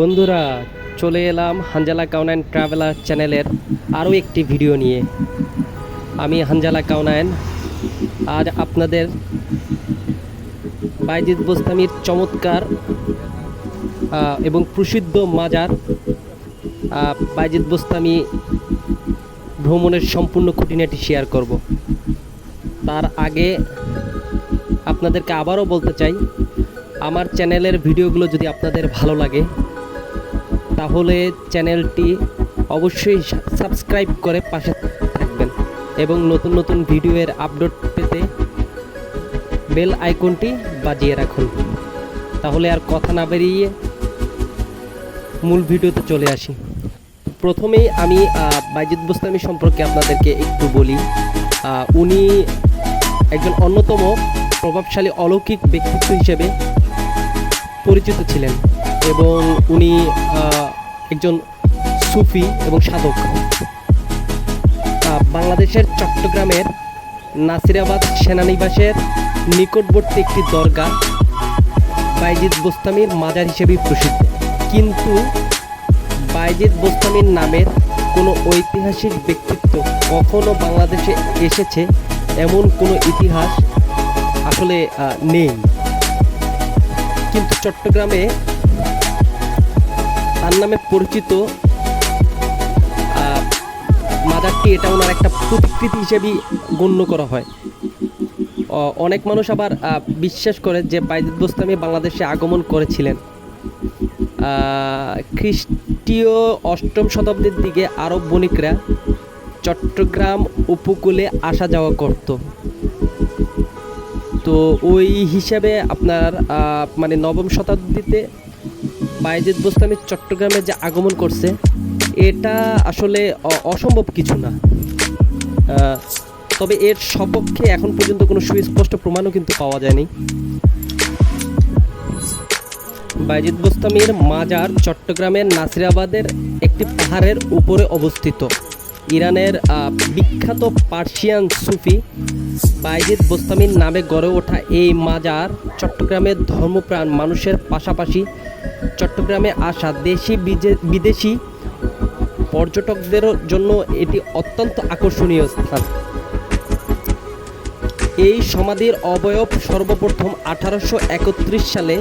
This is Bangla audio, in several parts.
বন্ধুরা, চলে এলাম হানজালা কাউনাইন ট্রাভেলার চ্যানেলের আরও একটি ভিডিও নিয়ে। আমি হানজালা কাউনাইন। আজ আপনাদের বাইজিদ বোস্তামির চমৎকার এবং প্রসিদ্ধ মাজার বাইজিৎ বোস্তামি ভ্রমণের সম্পূর্ণ খুঁটিনাটি শেয়ার করব। তার আগে আপনাদেরকে আবারও বলতে চাই, আমার চ্যানেলের ভিডিওগুলো যদি আপনাদের ভালো লাগে তাহলে চ্যানেলটি অবশ্যই সাবস্ক্রাইব করে পাশে থাকবেন এবং নতুন নতুন ভিডিওর আপডেট পেতে বেল আইকনটি বাজিয়ে রাখুন। তাহলে আর কথা না বেরিয়ে মূল ভিডিওতে চলে আসি। প্রথমেই আমি বাইজিদ বোস্তামি সম্পর্কে আপনাদেরকে একটু বলি। উনি একজন অন্যতম প্রভাবশালী অলৌকিক ব্যক্তিত্ব হিসেবে পরিচিত ছিলেন। এবং উনি একজন সুফি এবং সাধক। বাংলাদেশের চট্টগ্রামের নাসিরাবাদ সেনানিবাসের নিকটবর্তী একটি দরগা বাইজিদ বোস্তামির মাজার হিসেবেই প্রসিদ্ধ। কিন্তু বাইজিদ বোস্তামির নামের কোনো ঐতিহাসিক ব্যক্তিত্ব কখনো বাংলাদেশে এসেছে এমন কোনো ইতিহাস আসলে নেই। কিন্তু চট্টগ্রামে তার নামে পরিচিত আহ, মাজারটি এটা ওনার একটা প্রতিকৃতি হিসেবেই গণ্য করা হয়। অনেক মানুষ আবার বিশ্বাস করে যে বাইজিদ বোস্তামি বাংলাদেশে আগমন করেছিলেন। খ্রিস্টীয় অষ্টম শতাব্দীর দিকে আরব বণিকরা চট্টগ্রাম উপকূলে আসা যাওয়া করত। তো ওই হিসাবে আপনার মানে নবম শতাব্দীতে বাইজিদ বোস্তামি চট্টগ্রামে যে আগমন করছে, এটা আসলে অসম্ভব কিছু না। তবে এর সপক্ষে এখন পর্যন্ত কোনো সুস্পষ্ট প্রমাণও কিন্তু পাওয়া যায়নি। বাইজিদ বোস্তামির মাজার চট্টগ্রামের নাসিরাবাদের একটি পাহাড়ের উপরে অবস্থিত। ইরানের বিখ্যাত পার্সিয়ান সুফি বাইজিদ বোস্তামির নামে গড়ে ওঠা এই মাজার চট্টগ্রামের ধর্মপ্রাণ মানুষের পাশাপাশি চট্টগ্রামে আসা দেশি বিদেশি পর্যটকদের জন্য এটি অত্যন্ত আকর্ষণীয় স্থান। এই সমাধির অবয়ব সর্বপ্রথম আঠারোশো একত্রিশ সালে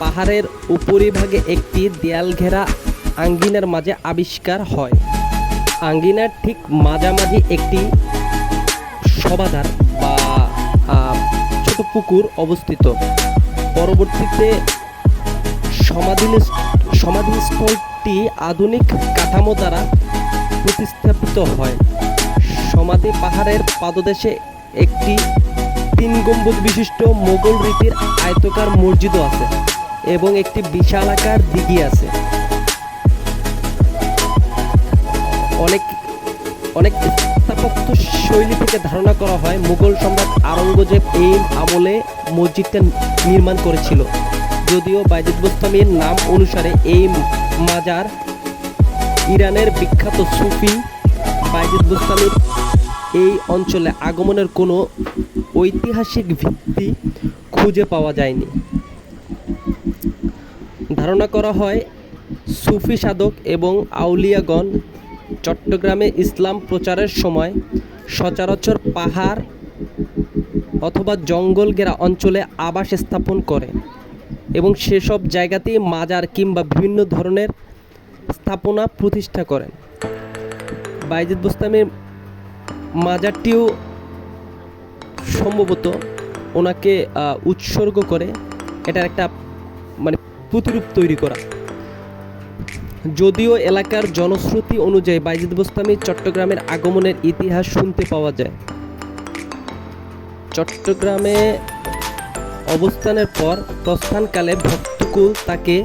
পাহাড়ের উপরিভাগে একটি দেয়াল ঘেরা আঙ্গিনার মাঝে আবিষ্কার হয়। আঙ্গিনার ঠিক মাঝামাঝি একটি সমাধার বা ছোট পুকুর অবস্থিত। পরবর্তীতে সমাধি সমাধিস্থলটি আধুনিক কাঠামো দ্বারা প্রতিস্থাপিত হয়। সমাধি পাহাড়ের পাদদেশে একটি তিন গম্বুজ বিশিষ্ট মোগল রীতির আয়তকার মসজিদও আছে এবং একটি বিশালাকার দিঘি আছে। অনেক অনেক স্থাপত্য শৈলী থেকে ধারণা করা হয়। মুঘল সম্রাট আওরঙ্গজেব এই আমলে মসজিদটা নির্মাণ করেছিল। যদিও বাইজিদ বোস্তামির নাম অনুসারে এই মাজার ইরানের বিখ্যাত সুফি বাইজিদ বোস্তামির এই অঞ্চলে আগমনের কোনো ঐতিহাসিক ভিত্তি খুঁজে পাওয়া যায়নি। ধারণা করা হয়, সুফি সাধক এবং আউলিয়াগণ চট্টগ্রামে ইসলাম প্রচারের সময় সচরাচর পাহাড় অথবা জঙ্গল ঘেরা অঞ্চলে আবাস স্থাপন করে এবং সেসব জায়গাতেই মাজার কিংবা বিভিন্ন ধরনের স্থাপনা প্রতিষ্ঠা করেন। বাইজিদ বোস্তামির মাজারটিও সম্ভবত ওনাকে উৎসর্গ করে। এটার একটা মানে প্রতিরূপ তৈরি করা। যদিও এলাকার জনশ্রুতি অনুযায়ী বাইজিদ বোস্তামি চট্টগ্রামের আগমনের ইতিহাস শুনতে পাওয়া যায়। চট্টগ্রামে অবস্থানের পর প্রস্থানকালে ভক্তকুল তাকে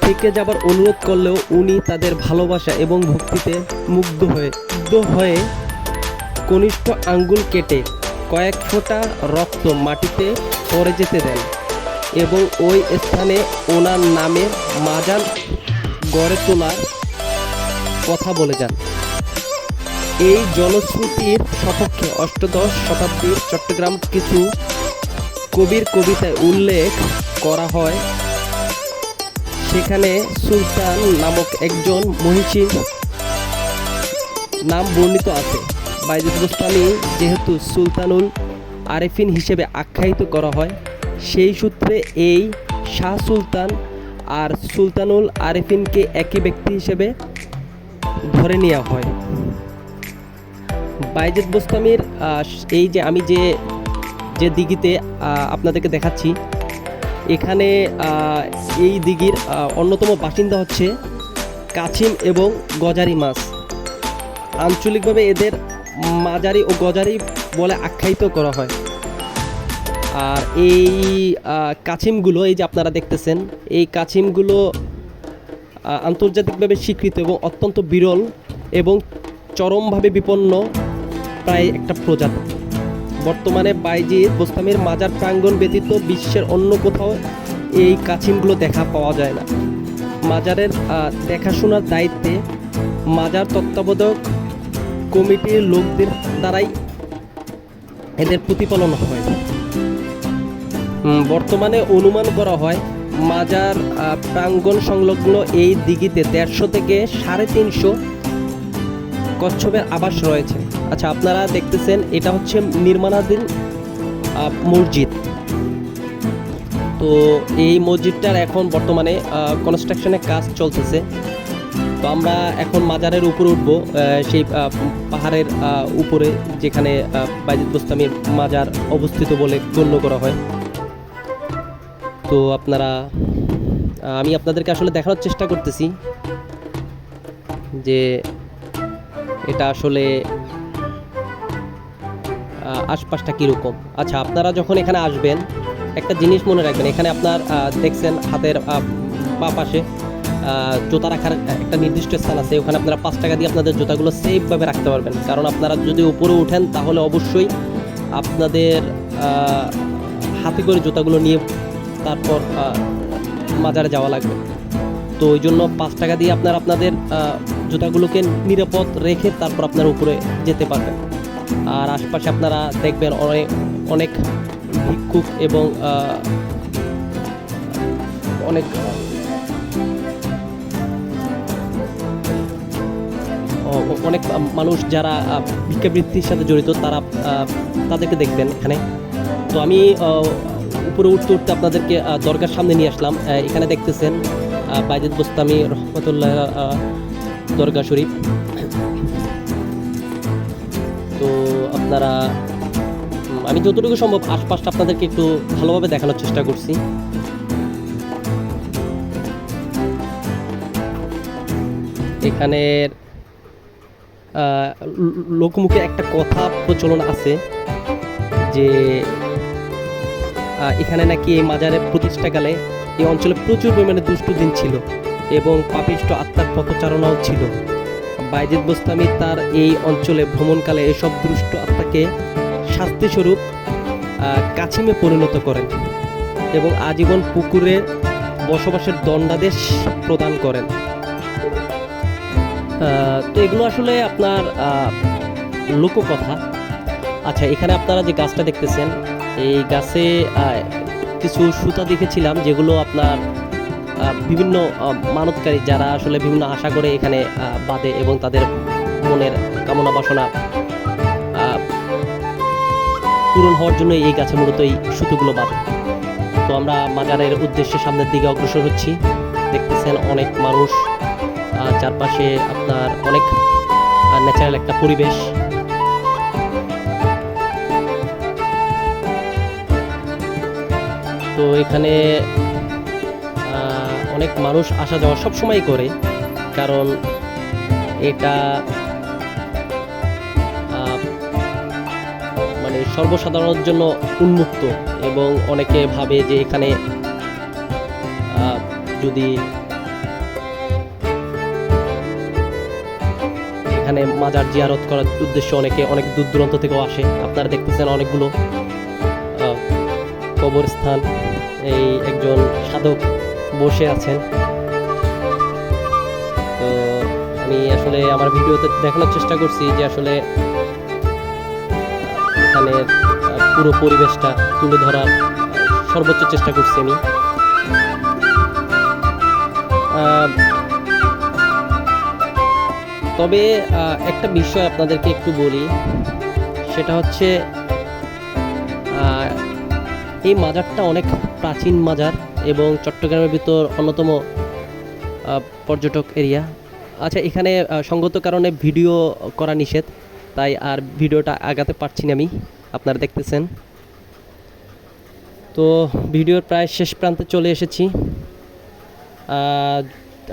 থেকে যাবার অনুরোধ করলেও উনি তাদের ভালোবাসা এবং ভক্তিতে মুগ্ধ হয়ে মুগ্ধ হয়ে কনিষ্ঠ আঙ্গুল কেটে কয়েক ফোঁটা রক্ত মাটিতে পড়ে যেতে দেন এবং ওই স্থানে ওনার নামে মাজার গড়ে তোলার কথা বলে যান। এই জনশ্রুতির সপক্ষে অষ্টাদশ শতাব্দীর চট্টগ্রাম কিছু কবির কবিতায় উল্লেখ করা হয়। সেখানে সুলতান নামক একজন মহিষীর নাম বর্ণিত আছে। বাইজুদ গোস্বামী যেহেতু সুলতানুল আরেফিন হিসেবে আখ্যায়িত করা হয়, সেই সূত্রে এই শাহ সুলতান আর সুলতানুল আরেফিনকে একই ব্যক্তি হিসেবে ধরে নেওয়া হয়। বাইজেদ বোস্তামির এই যে আমি যে যে দিঘিতে আপনাদেরকে দেখাচ্ছি, এখানে এই দিঘির অন্যতম বাসিন্দা হচ্ছে কাছিম এবং গজারি মাছ। আঞ্চলিকভাবে এদের মাজারি ও গজারি বলে আখ্যায়িত করা হয়। আর এই কাছিমগুলো, এই যে আপনারা দেখতেছেন, এই কাছিমগুলো আন্তর্জাতিকভাবে স্বীকৃত এবং অত্যন্ত বিরল এবং চরমভাবে বিপন্ন প্রায় একটা প্রজাতি। বর্তমানে বাইজিদ বোস্তামের মাজার প্রাঙ্গণ ব্যতীত বিশ্বের অন্য কোথাও এই কাছিমগুলো দেখা পাওয়া যায় না। মাজারের দেখাশোনার দায়িত্বে মাজার তত্ত্বাবধায়ক কমিটির লোকদের দ্বারাই এদের প্রতিপালন হয়। বর্তমানে অনুমান করা হয় মাজার প্রাঙ্গণ সংলগ্ন এই দিঘিতে দেড়শো থেকে সাড়ে তিনশো কচ্ছপের আবাস রয়েছে। আচ্ছা আপনারা দেখতেছেন, এটা হচ্ছে নির্মাণাধীন মসজিদ। তো এই মসজিদটার এখন বর্তমানে কনস্ট্রাকশনের কাজ চলতেছে। তো আমরা এখন মাজারের উপরে উঠবো সেই পাহাড়ের উপরে, যেখানে বাইজিদ মাজার অবস্থিত বলে গণ্য করা হয়। তো আপনারা আমি আপনাদেরকে আসলে দেখানোর চেষ্টা করতেছি যে এটা আসলে আশপাশটা কীরকম। আচ্ছা আপনারা যখন এখানে আসবেন, একটা জিনিস মনে রাখবেন, এখানে আপনার দেখছেন হাতের বা পাশে জুতা রাখার একটা নির্দিষ্ট স্থান আছে, ওখানে আপনারা পাঁচ টাকা দিয়ে আপনাদের জুতাগুলো সেফভাবে রাখতে পারবেন। কারণ আপনারা যদি উপরে উঠেন, তাহলে অবশ্যই আপনাদের হাতে করে জুতাগুলো নিয়ে তারপর মাজারে যাওয়া লাগবে। তো ওই জন্য পাঁচ টাকা দিয়ে আপনার আপনাদের জুতাগুলোকে নিরাপদ রেখে তারপর আপনার উপরে যেতে পারবেন। আর আশপাশে আপনারা দেখবেন অনেক অনেক ভিক্ষুক এবং অনেক অনেক মানুষ যারা ভিক্ষাবৃত্তির সাথে জড়িত তারা তাদেরকে দেখবেন এখানে। তো আমি উপরে উঠতে উঠতে আপনাদেরকে দরগার সামনে নিয়ে আসলাম। এখানে দেখতেছেন বাইজুদ বোস্তামি রহমতুল্লাহ দরগা শরীফ। তো আপনারা আমি যতটুকু সম্ভব আশপাশটা আপনাদেরকে একটু ভালোভাবে দেখানোর চেষ্টা করছি। এখানের লোকমুখে একটা কথা প্রচলন আছে যে এখানে নাকি এই মাজারের প্রতিষ্ঠাকালে এই অঞ্চলে প্রচুর পরিমাণে দুষ্টু দিন ছিল এবং পাপিষ্ট আত্মার পথচারণাও ছিল। বাইজিদ বোস্তামি তার এই অঞ্চলে ভ্রমণকালে এসব দুষ্ট আত্মাকে শাস্তিস্বরূপ কাছিমে পরিণত করেন এবং আজীবন পুকুরে বসবাসের দণ্ডাদেশ প্রদান করেন। তো এগুলো আসলে আপনার লোককথা। আচ্ছা এখানে আপনারা যে গাছটা দেখতেছেন এই গাছে কিছু সুতা দেখেছিলাম যেগুলো আপনার বিভিন্ন মানতকারী যারা আসলে বিভিন্ন আশা করে এখানে বাঁধে এবং তাদের মনের কামনা বাসনা পূরণ হওয়ার জন্য এই গাছে মূলত এই সুতোগুলো বাঁধে। তো আমরা মাজারের উদ্দেশ্যে সামনের দিকে অগ্রসর হচ্ছি। দেখতেছেন অনেক মানুষ চারপাশে আপনার অনেক ন্যাচারাল একটা পরিবেশ। তো এখানে অনেক মানুষ আসা যাওয়া সব সময় করে, কারণ এটা মানে সর্বসাধারণের জন্য উন্মুক্ত এবং অনেকে ভাবে যে এখানে যদি এখানে মাজার জিয়ারত করার উদ্দেশ্যে অনেকে অনেক দূর দূরান্ত থেকেও আসে। আপনারা দেখতেছেন অনেকগুলো কবরস্থান, এই একজন সাধক বসে আছেন। তো আমি আসলে আমার ভিডিওতে দেখানোর চেষ্টা করছি যে আসলে এখানে পুরো পরিবেশটা তুলে ধরার সর্বোচ্চ চেষ্টা করছি আমি। তবে একটা বিষয় আপনাদেরকে একটু বলি, সেটা হচ্ছে এই মাজারটা অনেক প্রাচীন মাজার এবং চট্টগ্রামের ভিতর অন্যতম পর্যটক এরিয়া। আচ্ছা এখানে সঙ্গত কারণে ভিডিও করা নিষেধ, তাই আর ভিডিওটা আগাতে পারছি না আমি। আপনারা দেখতেছেন। তো ভিডিওর প্রায় শেষ প্রান্তে চলে এসেছি।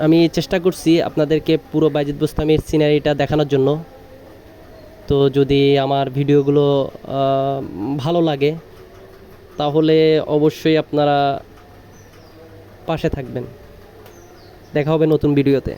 আমি চেষ্টা করছি আপনাদেরকে পুরো বাইজিদ বোস্তামির সিনারিটা দেখানোর জন্য। তো যদি আমার ভিডিওগুলো ভালো লাগে তাহলে অবশ্যই আপনারা পাশে থাকবেন। দেখা হবে নতুন ভিডিওতে।